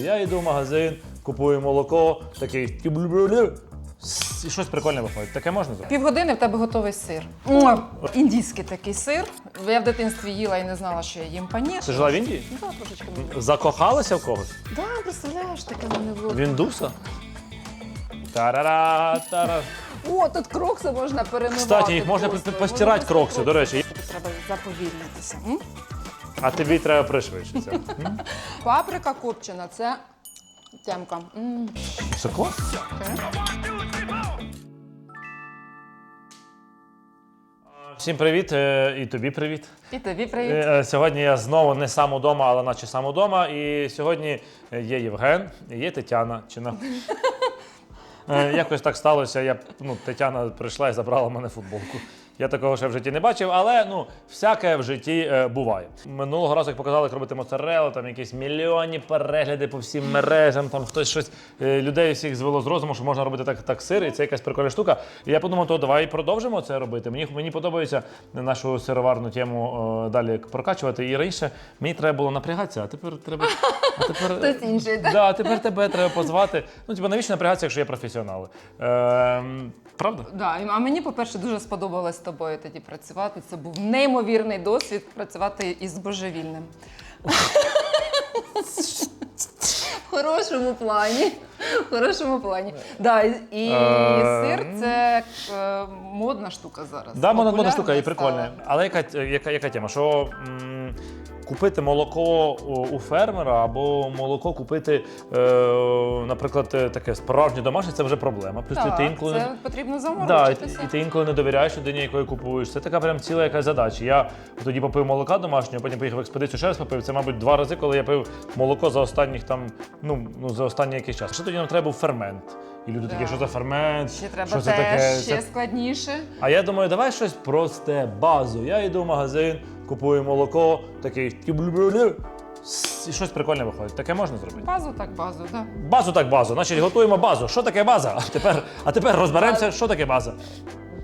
Я йду в магазин, купую молоко, такий і щось прикольне виходить. Таке можна зробити? Півгодини в тебе готовий сир. Індійський такий сир. Я в дитинстві їла і не знала, що я їм паніш. Ти жила в Індії? Да, трошечки. Закохалася в когось? Да, представляєш, таке в мене було. В індуса? Тарара, тара. О, тут крокси можна перемивати. Кстати, їх можна постирати крокси, до речі. Треба заповільнитися. М? А тобі треба пришвидшитися. Паприка копчена це темка. М. Це клас. Всім привіт е, і тобі привіт. І тобі привіт. Е, Сьогодні я знову не сам удома, але наче сам удома. І сьогодні є Євген, є Тетяна. Чи на... Е, Якось так сталося. Я, ну, Тетяна прийшла і забрала в мене футболку. Я такого ще в житті не бачив, але ну, всяке в житті е, буває. Минулого разу, як показали, як робити моцарелу, там якісь мільйонні перегляди по всім мережам, там хтось щось е, людей всіх звело з розуму, що можна робити так, так сир, і це якась прикольна штука. І я подумав, то давай продовжимо це робити. Мені, мені подобається нашу сироварну тему е, далі прокачувати. І раніше мені треба було напрягатися, а тепер треба. А тепер, Хтось інший, так? Да, тепер тебе треба позвати. Ну, типу, навіщо напрягатися, якщо є професіонали? Ем, правда? Да, а мені, по-перше, дуже сподобалось тобою тоді працювати. Це був неймовірний досвід працювати із божевільним. В хорошому плані. В хорошому плані. Да, і і Е, сир це е, модна штука зараз. Да, модна, модна Популярна штука і стала. прикольна. Але яка, яка, яка тема? Що м, купити молоко у фермера або молоко купити, е, наприклад, таке справжнє домашнє, це вже проблема. Плюс Так, ти інколи це потрібно Да, і, ти інколи не довіряєш людині, якої купуєш. Це така прям ціла якась задача. Я тоді попив молока домашнього, потім поїхав в експедицію, ще раз попив. Це, мабуть, два рази, коли я пив молоко за останніх там, ну, ну за останній якийсь час. Що тоді нам треба був фермент? І люди такі, що за фермент? Ще треба що теж таке? ще Це складніше. а я думаю, давай щось просте, базу. Я йду в магазин, купую молоко, такий і щось прикольне виходить. Таке можна зробити. Базу так базу, да. Базу так базу. Значить, готуємо базу. Що таке база? А тепер, а тепер розберемося, що таке база.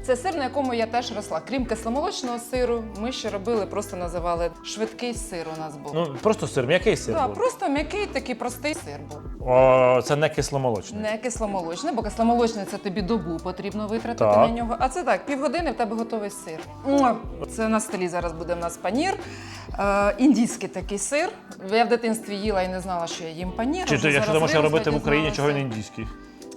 Це сир, на якому я теж росла. Крім кисломолочного сиру, ми ще робили, просто називали швидкий сир. У нас був. Ну просто сир, м'який сир. Да, був. просто м'який такий простий сир був. О, це не кисломолочний. Не кисломолочний, бо кисломолочний це тобі добу потрібно витратити Так. на нього. А це так, півгодини в тебе готовий сир. Це на столі зараз буде в нас панір. Е, індійський такий сир. Я в дитинстві їла і не знала, що я їм панір. Чи ти, якщо ти можеш робити в Україні, чого він індійський?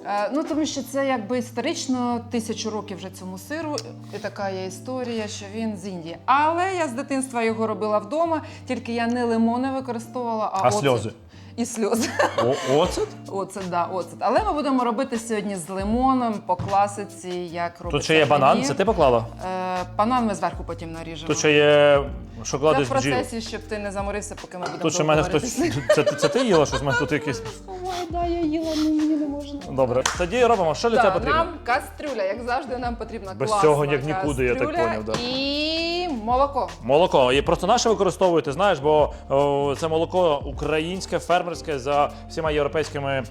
Е, Ну тому що це якби історично тисячу років вже цьому сиру, і така є історія, що він з Індії. Але я з дитинства його робила вдома, тільки я не лимони використовувала, а, А оцет. сльози? І сльози. О, оцет? Оцет, да, оцет. Але ми будемо робити сьогодні з лимоном по класиці, як робиться. Тут ще є банан, це ти поклала? Е, банан ми зверху потім наріжемо. Тут ще є Це в процесі, щоб ти не заморився, поки ми будемо Тут ще в мене хтось. Це, це ти їла щось? У мене тут якийсь. Ой, да, я їла, ну мені не можна. Добре. Тоді робимо, що для Так, потрібно? нам кастрюля, як завжди, нам потрібна Без класна цього як нікуди, я так кастрюля поняв, да. І молоко. Молоко. І просто наше використовуєте, знаєш, бо о, це молоко українське, фермерське за всіма європейськими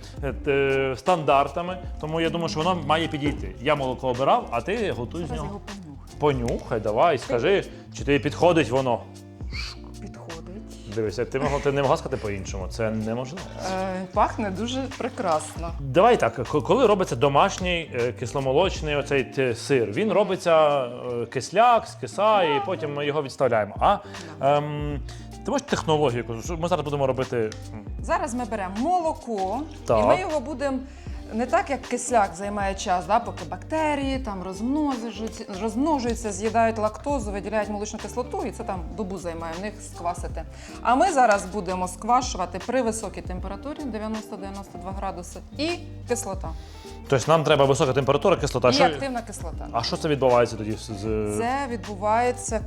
е, стандартами. Тому я думаю, що воно має підійти. Я молоко обирав, а ти готуй з Зараз нього. його понюхаю. Понюхай, давай, скажи, чи тобі підходить воно. Дивися, ти могла ти не могла сказати по-іншому. Це неможливо. Е, пахне дуже прекрасно. Давай так, коли робиться домашній е, кисломолочний оцей те, сир, він робиться е, кисляк, скисає, і потім ми його відставляємо. А ем, ти можеш технологію, яку- що ми зараз будемо робити. м, Зараз ми беремо молоко, Так. і ми його будемо. Не так, як кисляк займає час, да, поки бактерії там розмножуються, розмножуються, з'їдають лактозу, виділяють молочну кислоту, і це там добу займає в них сквасити. А ми зараз будемо сквашувати при високій температурі 90-92 градуси і кислота. Тобто нам треба висока температура, кислота. і Що, активна кислота. а що це відбувається тоді? з- Це відбувається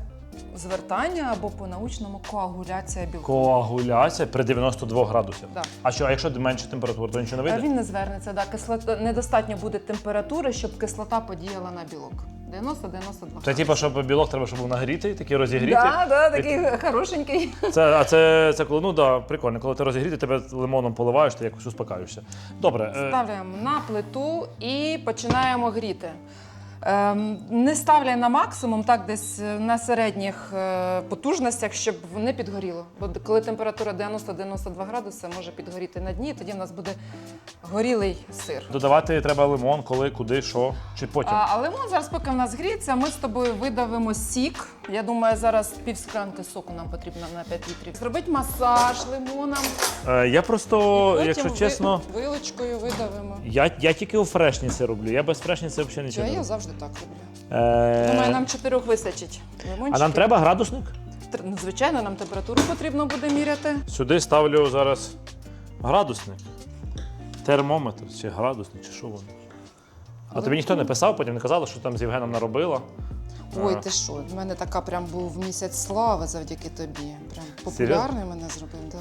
звертання або по-научному коагуляція білку. Коагуляція при 92 градусах. Да. А що, а якщо менше температура, то нічого не вийде? Він не звернеться, да. Кислота недостатньо буде температури, щоб кислота подіяла на білок. 90-92. Це типу, щоб білок треба, щоб був нагрітий, такий розігрітий. Да, да, такий хорошенький. Це, а це, це коли, ну да, прикольно, коли ти розігрітий, тебе лимоном поливаєш, ти якось успокаюєшся. Добре. е, Ставляємо на плиту і починаємо гріти. Ем, не ставляй на максимум, так десь е, на середніх е, потужностях, щоб не підгоріло. Бо коли температура 90-92 градуси, може підгоріти на дні, і тоді в нас буде горілий сир. Додавати треба лимон, коли, куди, що, чи потім. А, а лимон зараз, поки в нас гріється, ми з тобою видавимо сік. Я думаю, зараз пів склянки соку нам потрібно на 5 літрів. Зробити масаж лимоном. Е, я просто, Потім якщо ви- чесно, вилочкою видавимо. я, я тільки у фрешніці роблю. Я без фрешніці взагалі Чого нічого не я завжди так роблю. Е, Думаю, нам чотирьох вистачить. А нам треба градусник? Тр- ну, Звичайно, нам температуру потрібно буде міряти. Сюди ставлю зараз градусник, термометр чи градусник, чи що воно. А тобі ніхто не писав, потім не казали, що там з Євгеном наробила. Ой, ти що? В мене така прям був місяць слави завдяки тобі. Прям популярний мене зробив. Да.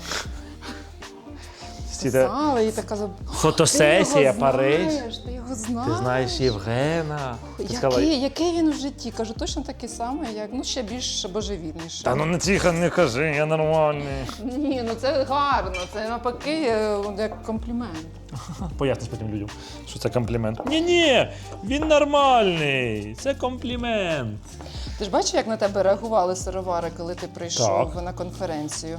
Всі те- Писала і така Фотосесія, Ти його Париж. знаєш, Ти його знаєш. Ти знаєш Євгена. Ти сказала, Який, який він в житті? Кажу, точно такий самий, як ну ще більш божевільніший. Та ну не тихо, не кажи, я нормальний. Ні, ну це гарно, це навпаки е, як комплімент. Поясниш потім людям, що це комплімент. Ні, ні, він нормальний. Це комплімент. Ти ж бачив, як на тебе реагували сировари, коли ти прийшов Так. на конференцію?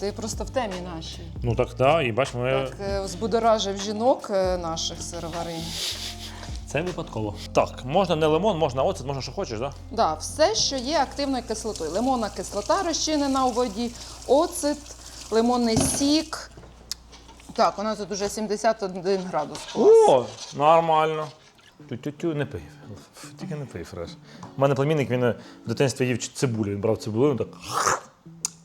Ти просто в темі нашій. Ну так, да, і бач, ми... Так е, збудоражив жінок е, наших сироварин. це випадково. Так, можна не лимон, можна оцет, можна що хочеш, так? Да? Да, все, що є активною кислотою. Лимонна кислота розчинена у воді, оцет, лимонний сік. Так, у нас тут уже 71 градус. О, нормально. Тю-тю-тю, не пий. Ф, Тільки не пий фреш. У мене племінник він е, в дитинстві їв цибулю. Він брав цибулю, він так.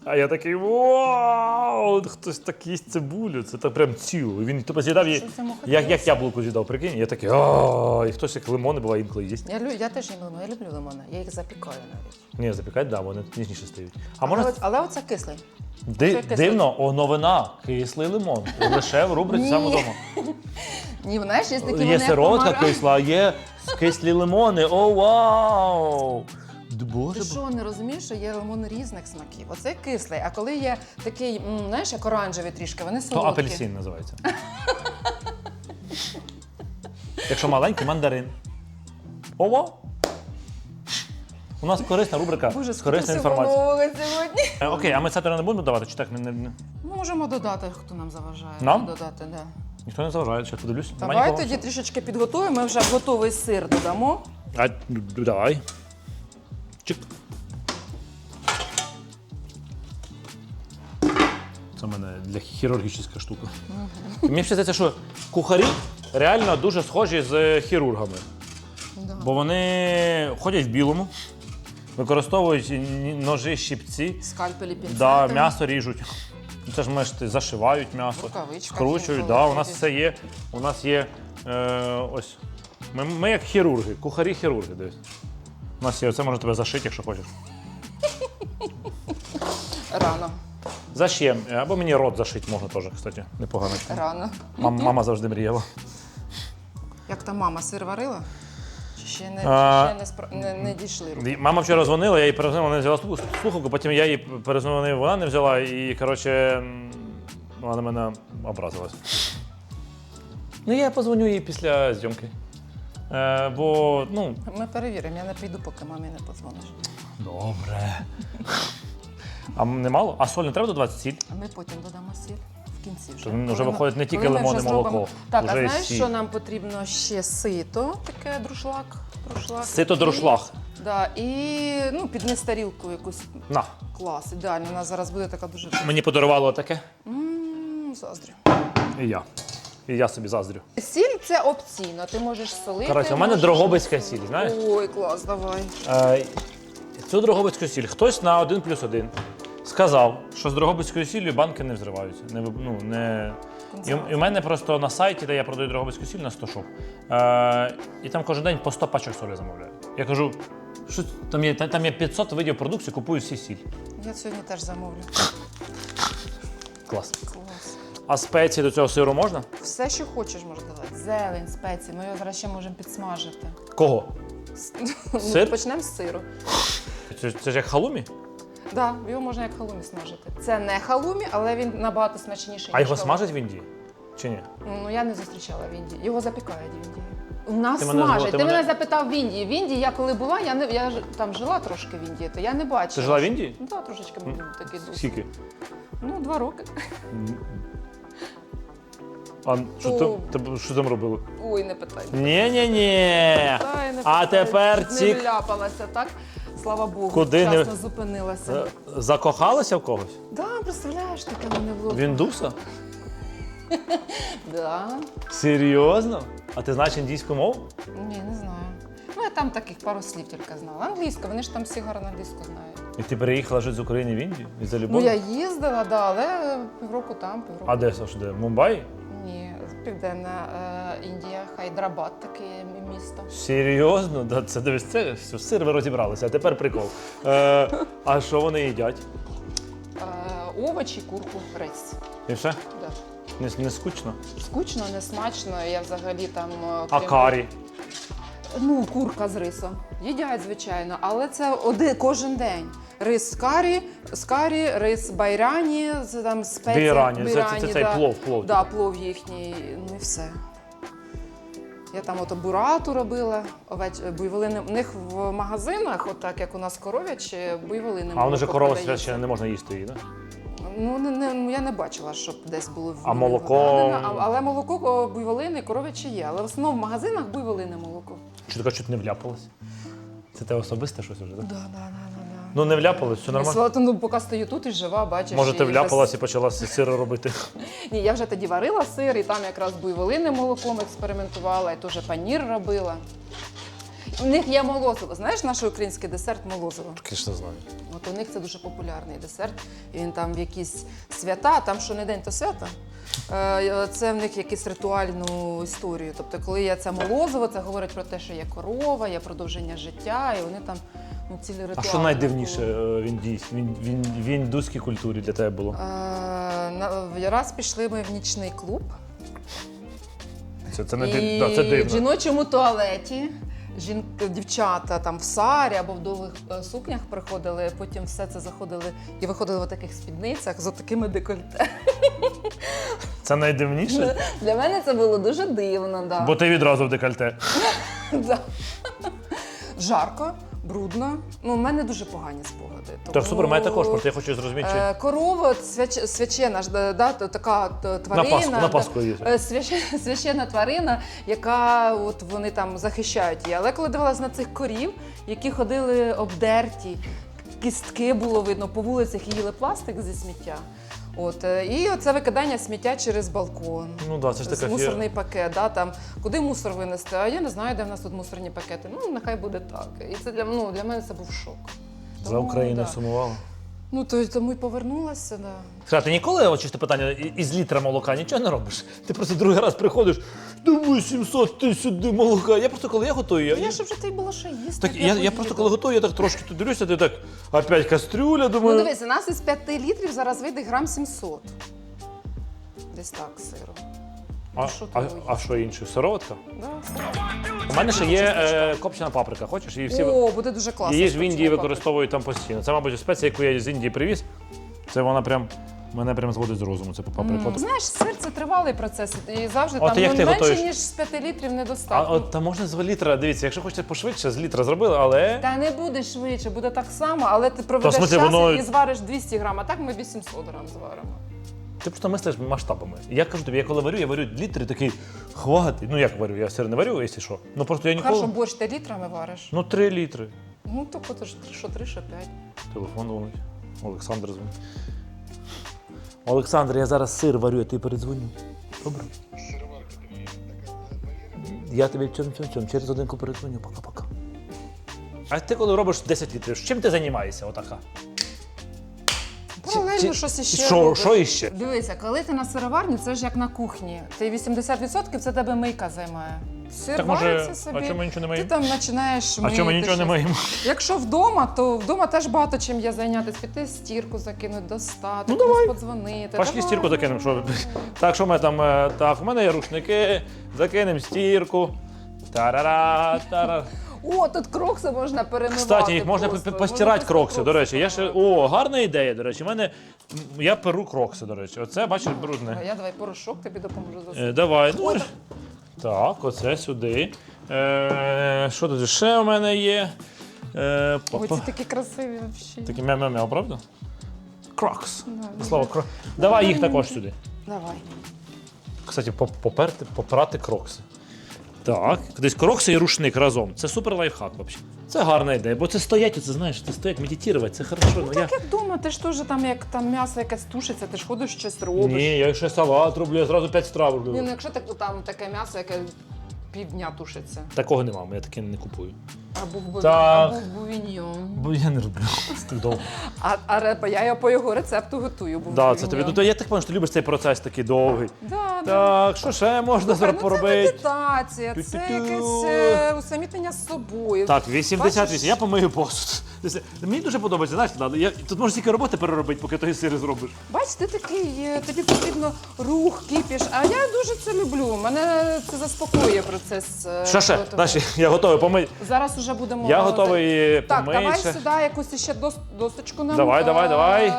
А я такий вау! Хтось так їсть цибулю. Це так прям ціло. І Він тупо з'їдав її, Щось йому як, як хотілося. яблуко з'їдав, прикинь. Я такий, о, і хтось як лимони буває інколи їсть. Я, лю- я теж їм лимон, я люблю лимони, я їх запікаю навіть. Ні, запікать, да, вони ніжніше стають. А Але, можна от- але оце кислий. Ди- це кислий. дивно, о, новина, кислий лимон. Лише в рубриці Ні. саме вдома. Ні, знаєш, є такі Є як сироватка кисла, а є кислі лимони. О, вау! Боже, Ти що, не розумієш, що є лимон різних смаків? Оце кислий, а коли є такий, м, знаєш, як оранжевий трішки, вони то солодкі. апельсин називається. Якщо маленький мандарин. Ого! У нас корисна рубрика Боже, скільки корисна всього інформація. нового сьогодні. Е, Окей, а ми цетеру не будемо давати, чи так? Не, не, не? Можемо додати, хто нам заважає. Нам? Додати, да. Ніхто не заважає, ще подивлюсь. Нема Давай нікого? тоді трішечки підготуємо. Ми вже готовий сир додамо. А, д- д- давай. Чик. Це в мене для хірургічна штука. Мені ще здається, що кухарі реально дуже схожі з хірургами. Да. Бо вони ходять в білому, використовують ножі, щипці, Скальпелі пінцети. да, м'ясо ріжуть. Ну, Це ж ми ж ти- зашивають м'ясо, Рукавичка скручують. Да, у нас все є. У нас є е, ось. Ми, ми як хірурги, кухарі-хірурги дивись. У нас є оце може тебе зашити, якщо хочеш. Рано. Зашиєм. Або мені рот зашити можна теж, кстати, непогано. Рано. Мам, мама завжди мріяла. Як та мама сир варила? Чи ще не, А, чи ще не, спро- не, не дійшли руки? Мама вчора дзвонила, я їй перезвонив, вона не взяла слух- слухавку, потім я їй перезвонив, вона не взяла, і коротше, м, вона на мене образилась. Ну, я позвоню їй після зйомки. Е, бо, ну, Ми перевіримо, я не прийду, поки мамі не подзвониш. добре. А м- не мало? А соль не треба додавати сіль? А ми потім додамо сіль в кінці вже. Він вже Коли ми- виходить не тільки коли ми лимон вже і молоко, зробимо- Так, вже а знаєш, сіль. що нам потрібно ще сито, таке друшлак. друшлак. Сито друшлаг. Да, і ну, піднес тарілку якусь На. клас, ідеально. У нас зараз буде така дуже Мені подарувало таке. М, заздрю. І я. І я собі заздрю. Сіль це опційно. Ти можеш солити. Коротше, у мене можеш дрогобицька сіль, знаєш? Ой, клас, давай. Е, Цю Дрогобицьку сіль хтось на 1 плюс 1 сказав, що з Дрогобицькою сіллю банки не взриваються. Не, виб- ну, не... І, і в мене просто на сайті, де я продаю Дрогобицьку сіль на 100 шоп, е, і там кожен день по 100 пачок солі замовляють. Я кажу, що там є, там є 500 видів продукції, купую всі сіль. Я сьогодні теж замовлю. Клас. Клас. А спеції до цього сиру можна? Все, що хочеш, можна давати. Зелень, спеції. Ми його зараз ще можемо підсмажити. Кого? Сир? Ну, Почнемо з сиру. Це, це ж як халумі? Так, да, його можна як халумі смажити. Це не халумі, але він набагато смачніший. А ніж його халумі. смажать в Індії? Чи ні? Ну я не зустрічала в Індії. Його запікають в Індії. У нас Ти мене смажать. згод- Ти, ти мене... мене- запитав в Індії. В Індії я коли була, я не я ж там жила трошки в Індії, то я не бачила. Ти жила в Індії? Ну так, трошечки був такий досвід. Скільки? Ну, два роки. А що, там, тебе- що там робили? Ой, не питай. Ні-ні-ні. Та, не А питай. тепер Чуть ці не вляпалася, так? Слава Богу, Куди не- вчасно зупинилася. Е, закохалася в когось? Да, представляєш, таке в мене було. В індуса? Да. Серйозно? А ти знаєш індійську мову? Ні, не знаю. Ну, я там таких пару слів тільки знала. Англійська, вони ж там всі гарно англійську знають. І ти переїхала жити з України в Індію? Із-за Ну, любові? я їздила, да, але півроку там, півроку. А де Саш, де? Мумбаї? Південна е, Індія, Хайдрабад таке місто. Серйозно? Да, це дивись, це все, сир ви розібралися, а тепер прикол. Е, а що вони їдять? Е, овочі, курку, рис. І все? Да. Не, не скучно? Скучно, не смачно. Я взагалі там. е, А крім- карі? Ну, курка з рисом. Їдять, звичайно, але це один кожен день. Рис карі, з карі, рис байрані, з там спеції. Бірані, це- це- це цей плов, плов. Да, плов їхній, ну і все. Я там ото бурату робила, овеч, буйволини. У них в магазинах, отак як у нас коров'ячі, буйволини. А воно ж молоко корова продається. священна, не можна їсти її, так? Ну, не, не, ну, я не бачила, щоб десь було в А молоко? А- але молоко о, буйволини, коров'яче є. Але в основному в магазинах буйволине молоко. Чи така чуть не вляпалась? Це те особисте щось вже, так? Да, да, да, да, да. Ну не вляпалась, все нормально. Слава, ну, поки стою тут і жива, бачиш. Може, ти і вляпалась і почала з сиру робити. Ні, я вже тоді варила сир, і там якраз буйволини молоком експериментувала, і теж панір робила. У них є молозиво. Знаєш наш український десерт молозиво? Звісно, знаю. От у них це дуже популярний десерт. І він там в якісь свята, там що не день, то свята. Е, Це в них якусь ритуальну історію. Тобто, коли є це молозиво, це говорить про те, що є корова, є продовження життя, і вони там ну, цілі ритуали. А що найдивніше е, в індійсь- в в в індуській культурі для тебе було? Е, Раз пішли ми в нічний клуб. Це, це, не і див... да, це в жіночому туалеті. Жін... Дівчата там в сарі або в довгих е, сукнях приходили, потім все це заходили і виходили в таких спідницях з такими декольте. Це найдивніше, Для мене це було дуже дивно. Да. бо ти відразу в декольте. Жарко, брудно. Ну, у мене дуже погані спогади. Так, супер, мене також, просто я хочу зрозуміти, чи Е, Корова свяч... свячена ж, да, да, така тварина. Пасху- на Пасху її. е, свящ- священна тварина, яка от вони там захищають її. Але коли дивилась на цих корів, які ходили обдерті, кістки було видно по вулицях і їли пластик зі сміття. От, е, і оце викидання сміття через балкон. Ну да, це ж така фі- мусорний пакет, да, там, куди мусор винести, а я не знаю, де в нас тут мусорні пакети. Ну, нехай буде так. І це для, ну, для мене це був шок. за Україну да. сумувала. Ну, то, тому й повернулася, да. Ти ніколи очисти питання із літра молока нічого не робиш? Ти просто другий раз приходиш, думаю, 700 ти сюди молока. Я просто коли я готую, я, Та я ж вже ти було що їсти. так, я, я просто коли готую, я так трошки тут дивлюся, ти так опять кастрюля, думаю. Ну дивись, у нас із 5 літрів зараз вийде грам 700. Десь так сиру. а, що ти а, а що інше? Сироватка? Да. У мене ще є е, копчена паприка, хочеш? Її всі О, буде дуже класно. її ж в Індії використовують там постійно. Це, мабуть, спеція, яку я з Індії привіз. Це вона прям мене прям зводить з розуму. Це паприка. М, Знаєш, сир це тривалий процес. І завжди От там як ну, ти менше, готуєш? ніж з 5 літрів А недостатньо. от там можна з літра, дивіться, якщо хочете пошвидше, з літра зробили, але. Та не буде швидше, буде так само, але ти проведеш смислі, час воно- і звариш 200 грам, а так ми 800 грам зваримо. Ти просто мислиш масштабами. Я кажу тобі, я коли варю, я варю літри такий хватить. Ну як варю? Я сир не варю, якщо що. Ну просто я ніколи. Хорошо, борщ ти літрами вариш. Ну, три літри. Ну, то ж що 3, що 5. Телефон дзвонить. Олександр дзвонить. Олександр, я зараз сир варю, я тобі передзвоню. Добре? Я тобі в цьому, цьому, цьому, через годинку передзвоню. Пока-пока. А ти коли робиш 10 літрів, чим ти займаєшся отака? Паралельно чи- щось іще. що- робиш. що іще? Дивися, коли ти на сироварні, це ж як на кухні. Ти 80% це тебе мийка займає. Сир Так може, вариться собі. а чому нічого не Ти маємо? там починаєш А мити. чому нічого не щось. маємо? Якщо вдома, то вдома теж багато чим є зайнятися. Піти стірку закинути, достати, Ну, комусь давай. подзвонити. Пошли Давай. стірку закинемо. Що... Так, що ми там. е, Так, у мене є рушники, закинемо стірку. Тарара, тарара. О, тут крокси можна перемивати. Кстати, їх можна просто. постирати просто крокси. До речі, я ще. О, гарна ідея, до речі. У мене. м, Я перу крокси, до речі. Оце, бачиш, брудне. А я давай порошок тобі допоможу Е, засунути. давай. Ну, так, оце сюди. Е, що тут ще у мене є? Е, Ой, па-па. такі красиві взагалі. Такі м'я-м'я-м'я, правда? Крокс. Да, Слово крок. Давай їх також сюди. Давай. Кстати, поп- поперти, попрати крокси. Так, десь крокси і рушник разом. Це супер лайфхак взагалі. Це гарна ідея, бо це стоять, це знаєш, це стоять, медитувати, це хорошо. Ну, я... Як вдома, ти ж теж там, як там м'ясо якесь тушиться, ти ж ходиш щось робиш. Ні, я ще салат роблю, я зразу 5 страв роблю. Ні, ну якщо так, там таке м'ясо, яке півдня тушиться. Такого нема, я таке не купую. Або в бові- Так. або в бовіньйон. Бо я не роблю. Так довго. А, а репа, я його по його рецепту готую. Да, це тобі. Ну, то я так пам'ятаю, що ти любиш цей процес такий довгий. Да, да. Так, що ще можна Слухай, зараз ну, це поробити? медитація, це Тю-тю-тю. якесь е, усамітнення з собою. Так, 88, Бачиш? я помию посуд. Мені дуже подобається, знаєш, ладно, я, тут можна тільки роботи переробити, поки той сири зробиш. Бач, ти такий, е, тобі потрібно рух, кипіш, а я дуже це люблю. Мене це заспокоює процес. е, Що ще? приготування. Далі, я готовий помити. Зараз уже будемо. Я готовий Так, давай сюди якусь ще дос- досточку нам. Давай, давай, е, давай.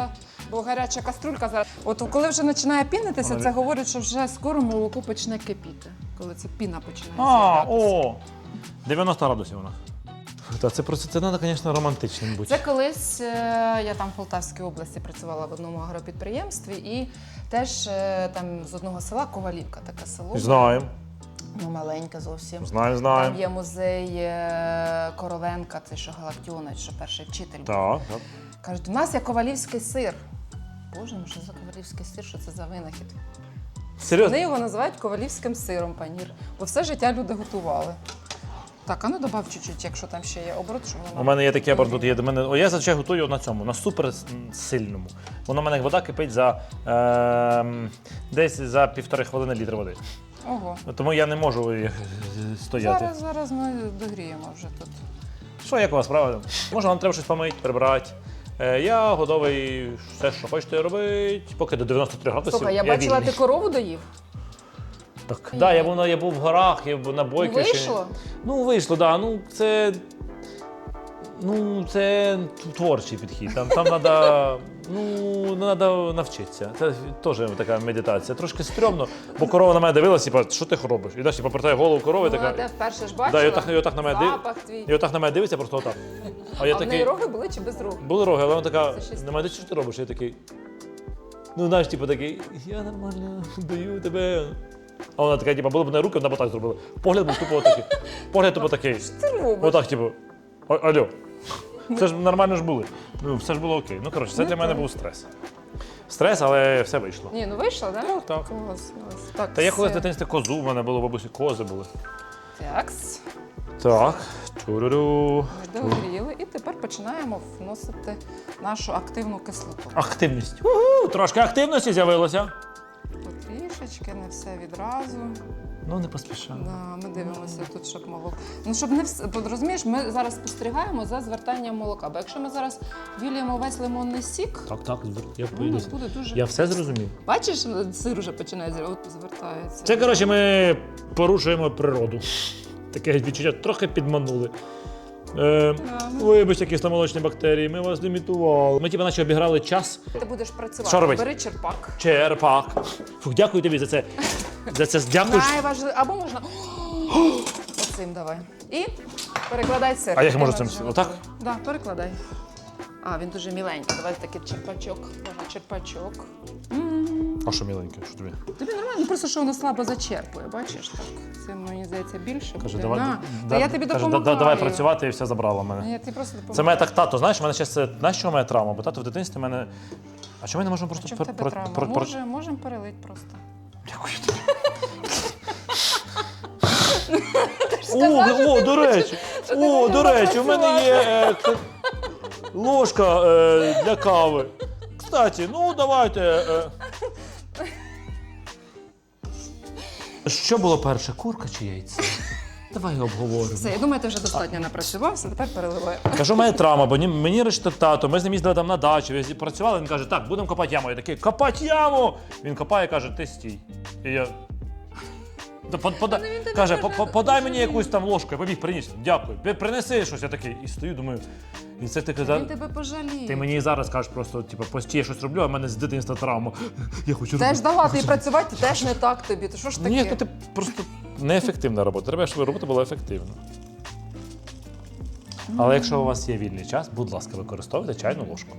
Бо гаряча каструлька зараз. От коли вже починає пінитися, Вона це говорить, що вже скоро молоко почне кипіти. Коли ця піна починає А, з'являтися. о! 90 градусів вона. Та це просто це треба, звісно, романтичним бути. Це колись е, я там в Полтавській області працювала в одному агропідприємстві і теж е, там з одного села Ковалівка, таке село. Знаємо, Ну, маленьке зовсім. знаємо, Там є музей е, Короленка, це що Галактіонець, що перший вчитель. Так, так. Кажуть, у нас є ковалівський сир. Боже, ну що за ковалівський сир, що це за винахід? Серйозно? Вони його називають ковалівським сиром, панір, бо все життя люди готували. Так, а ну добав чуть-чуть, якщо там ще є оборот, щоб воно. У мене є таке тут є до мене. О, я зазвичай готую на цьому, на супер с- сильному. Воно в мене вода кипить за е, десь за півтори хвилини літр води. Ого. Тому я не можу стояти. Зараз, зараз ми догріємо вже тут. Що, як у вас справа? Може, вам треба щось помити, прибрати. Е, я готовий все, що хочете робити, поки до 93 градусів. Слухай, я бачила, вільний. ти корову доїв. Так, да, я був на я був в горах, я був на бойки. Вийшло? Ну, вийшло, да. Ну, це. Ну, це творчий підхід. Там, там треба ну, треба навчитися. Це теж така медитація. Трошки стрьомно, бо корова на мене дивилася, типа, що ти робиш? І далі повертає голову корови, Ну, така. ти вперше ж Да, і отак, і отак на мене Запах твій. І отак на мене дивиться, просто отак. А я а в неї роги були чи без рог? Були роги, але вона така, Це щось на мене що ти робиш? Я такий. Ну, знаєш, типу такий, я нормально даю тебе. А вона така, типу, були б на руки, вона б так зробила. Погляд був тупо такий. Погляд тупо такий. Ти робиш? Отак, типу. «А- Алло. Це ж нормально ж були. Ну, все ж було окей. Ну, коротше, це Ну, для мене був стрес. Стрес, але все вийшло. Ні, ну вийшло, так? Так, так. Клас, клас. Так, Та я колись в дитинстві козу, в мене було бабусі кози були. Такс. Так. Чуруру. Догріли. І тепер починаємо вносити нашу активну кислоту. Активність. Угу, трошки активності з'явилося. Потрішечки, не все відразу. Ну, не поспішаю. Да, ми дивимося тут, щоб молоко. Ну, щоб не все. розумієш, ми зараз спостерігаємо за звертанням молока. Бо якщо ми зараз віліємо весь лимонний сік, Так, так, я ну, буде дуже. Я все зрозумів. Бачиш, сир вже починає от звертається. Це, коротше, ми порушуємо природу. Таке відчуття трохи підманули. Е, Да, ми- вибачте, кисломолочні бактерії, ми вас лімітували. Ми типу, наче обіграли час. Ти будеш працювати. Що робить? Бери черпак. Черпак. Фух, дякую тобі за це. За це дякую. Найважливіше. Або можна. Оцим давай. І перекладай сир. А як можу цим? Отак? Да, перекладай. А, він дуже міленький. Давай такий черпачок. Можна черпачок. М. А що міленьке, що тобі? Тобі нормально, ну просто що воно слабо зачерпує, бачиш так. Це мені здається більше Каже, буде. давай, На. да- Та я тобі каже, допомагаю. да- давай працювати і все забрала в мене. Ні, ти просто допомагай. Це мене так тато, знаєш, в мене ще це, знаєш, що в мене травма? Бо тато в дитинстві мене. А чому ми не можемо просто Чим в тебе травма? Може, можемо перелити просто. Дякую тобі. О, о, до речі, що ти о, до речі, у мене є е, к- ложка е, для кави. Кстати, ну давайте. Е. Що було перше, курка чи яйце? Давай обговоримо. Все, я думаю, ти вже достатньо напрацювався, тепер переливаю. Кажу, має травма, бо ні- мені решта тато, ми з ним їздили там на дачу, везі- працювали, він каже, так, будемо копати яму. Я такий, копати яму! Він копає, каже, ти стій. І я. «Та пода- Але він тебе Каже, каже, «По- по- подай мені якусь там ложку, я побіг приніс. Дякую. «Пи- Принеси щось, я такий. І стою, думаю. І це ти казав. Він тебе пожаліє. Ти мені і зараз кажеш просто, типу, постій я щось роблю, а в мене з дитинства травма. Я хочу Теж робити. давати і працювати теж не так тобі. То що ж таке? Ні, то ти просто неефективна робота. Треба, щоб робота була ефективна. Але якщо у вас є вільний час, будь ласка, використовуйте чайну ложку.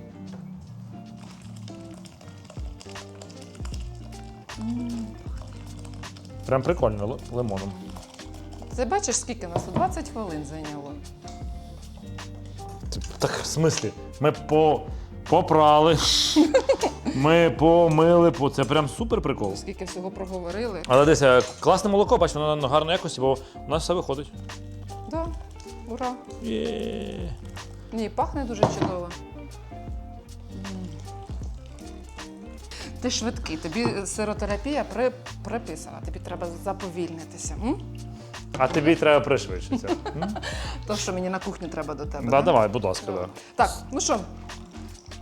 Прям прикольно лимоном. Ти бачиш, скільки нас? 20 хвилин зайняло. Так, в смислі, ми по, попрали, ми помили, по- це прям супер прикол. Скільки всього проговорили. Але десь е, класне молоко, бач, воно на гарної якості, бо у нас все виходить. Да. Ура! Є. Ні, пахне дуже чудово. Ти швидкий, тобі сиротерапія при, приписана, тобі треба заповільнитися. М? А тобі треба пришвидшитися. М? То, що мені на кухню треба до тебе. Да, да? давай, будь ласка, да. Так, ну що,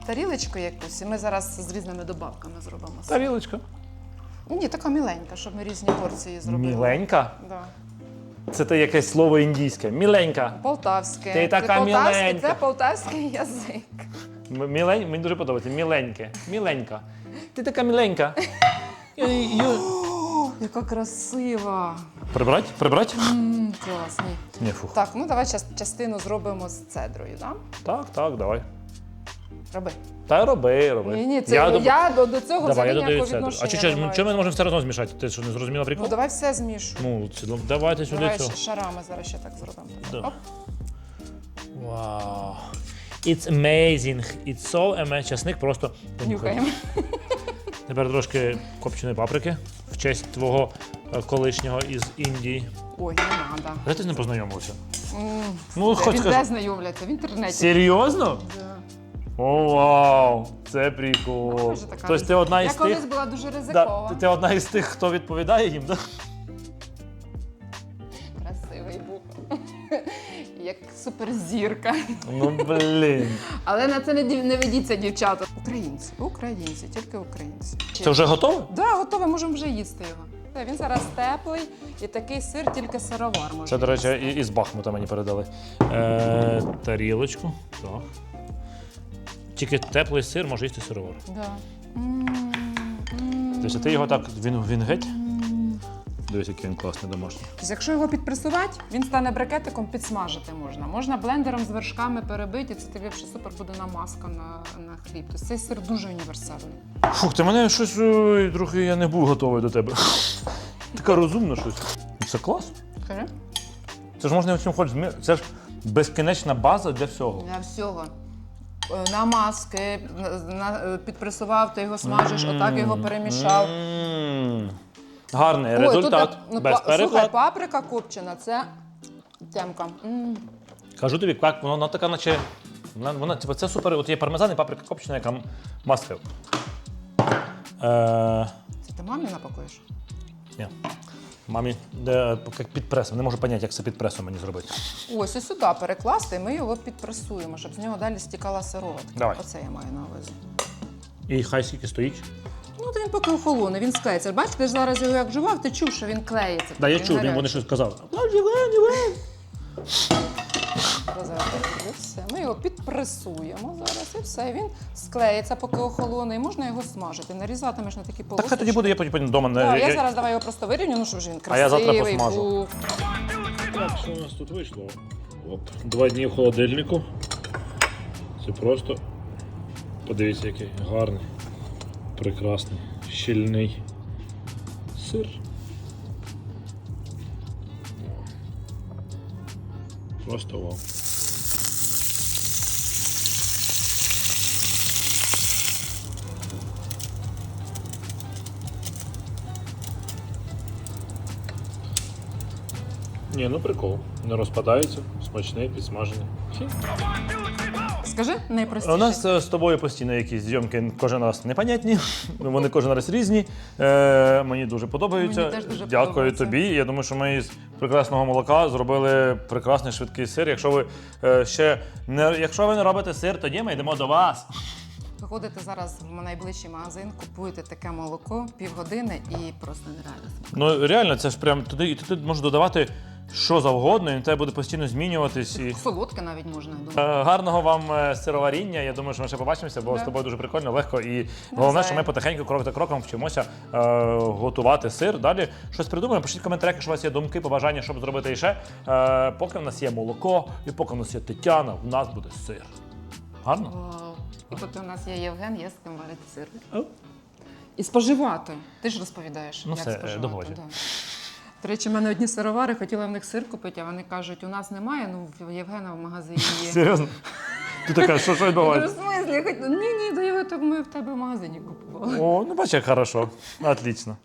тарілочку якусь, і ми зараз з різними добавками зробимо. Тарілочка. Ні, така міленька, щоб ми різні порції зробили. Міленька. Да. Це те якесь слово індійське. Міленька. Полтавське. Ти така це полтавський, міленька. Це полтавський язик. М- Мілень... Мені дуже подобається. Міленьке. Міленька. Ти така міленька. Яка красива. Прибрать? Прибрать? М, клас, ні. Фух. Так, ну давай час- частину зробимо з цедрою, да? Так, так, давай. Роби. Та роби, роби. Ні, ні, це я, доб- до, до цього Давай, я взагалі додаю ніякого цедру. А чи, чи, не маю. ми можемо все одно змішати? Ти що не зрозуміла прикол? Ну давай все змішу. Ну, це- ну, давайте сюди Давай цього. шарами зараз ще так зробимо. Да. Оп. Вау. It's amazing. It's so amazing. Часник просто. Нюхаємо. Тепер трошки копченої паприки в честь твого е, колишнього із Індії. Ой, не треба. Де ти з ним познайомився? Ну, хоч Він скажи. де знайомляться? В інтернеті. Серйозно? Да. О, вау! Це прикол. Боже, така Тобто ти одна Я із колись тих. була дуже Да, ризикова. ти, ти одна із тих, хто відповідає їм, так? Красивий був. Як суперзірка. Ну блін. Але на це не, дів- не ведіться, дівчата. Українці, українці, тільки українці. Це вже готове? Да, готове, можемо вже їсти його. Він зараз теплий і такий сир, тільки сировар може. Це, до речі, їсти. і- із Бахмута мені передали. Е, тарілочку. Так. Тільки теплий сир може їсти сировар. Да. Тобто ти його так, він, він геть? Дивись, який він класний домашній. Тобто, Якщо його підпресувати, він стане брикетиком, підсмажити можна. Можна блендером з вершками перебити, і це тобі вже супер буде намазка на, на хліб. Тобто цей сир дуже універсальний. Фух, ти мене щось ой, трохи я не був готовий до тебе. Така розумна щось. Це клас. Скажи? Це ж можна чим хочеш. змі- Це ж безкінечна база для всього. Для всього. Е, на, на- е, підпресував, ти його смажиш, отак його перемішав. М. Гарний Ой, результат. Тут, ну, без па- слухай, паприка копчена, це темка. М. Кажу тобі, як воно така, наче. Вона, вона, типу, це супер. От є пармезан і паприка копчена, яка have. Е, Це ти мамі напакуєш? ні. Мамі, де, як під пресом. Не можу зрозуміти, як це під пресом мені зробити. Ось і сюди перекласти, і ми його підпресуємо, щоб з нього далі стікала сироватка. Давай. Оце я маю на увазі. І хай скільки стоїть. Ну, то він поки охолоне, він склеїться. Бачиш, ти ж зараз його як жував, ти чув, що він клеїться. Да, я чув, він, вони щось все. Ми його підпресуємо зараз і все. І він склеїться, поки охолоне, і можна його смажити. Нарізатимеш на такі Так полосочки. хай тоді буде, я потім потім вдома. Не- я я- зараз давай його просто вирівню, ну щоб ж він А красивий я завтра посмажу. був. Так, що у нас тут вийшло? Оп. Два дні в холодильнику. Це просто. Подивіться, який гарний, прекрасний, щільний сир. Просто вау. Ні, ну прикол. Не розпадається, смачний, підсмажений. Скажи найпростіше. У нас е, з тобою постійно якісь зйомки кожен раз непонятні. Вони кожен раз різні. Е, мені дуже подобаються. Мені теж дуже Дякую подобається. тобі. Я думаю, що ми із прекрасного молока зробили прекрасний швидкий сир. Якщо ви е, ще не якщо ви не робите сир, тоді ми йдемо до вас. Виходите зараз в найближчий магазин, купуєте таке молоко півгодини і просто нереально. Ну реально, це ж прям туди і туди можна додавати що завгодно, і тебе буде постійно змінюватись. І... Солодке навіть можна, я думаю. Е, Гарного вам е, сироваріння. Я думаю, що ми ще побачимося, бо з тобою дуже прикольно, легко. І головне, що ми потихеньку, крок за кроком, вчимося е, готувати сир. Далі щось придумаємо. Пишіть в коментарях, якщо у вас є думки, побажання, щоб зробити іще. Е, поки в нас є молоко, і поки в нас є Тетяна, в нас буде сир. Гарно? Вау. І поки у нас є Євген, є з ким варити сир. І споживати. Ти ж розповідаєш, Ну як все, е, споживати. до побачення. да. До речі, в мене одні сировари, хотіла в них сир купити, а вони кажуть, у нас немає, ну в Євгена в магазині є. Серйозно? Ти така, що що відбувається? Ну, в смислі? Хоч- Ні, ні, до його то ми в тебе в магазині купували. О, ну бачиш, як хорошо. Отлично.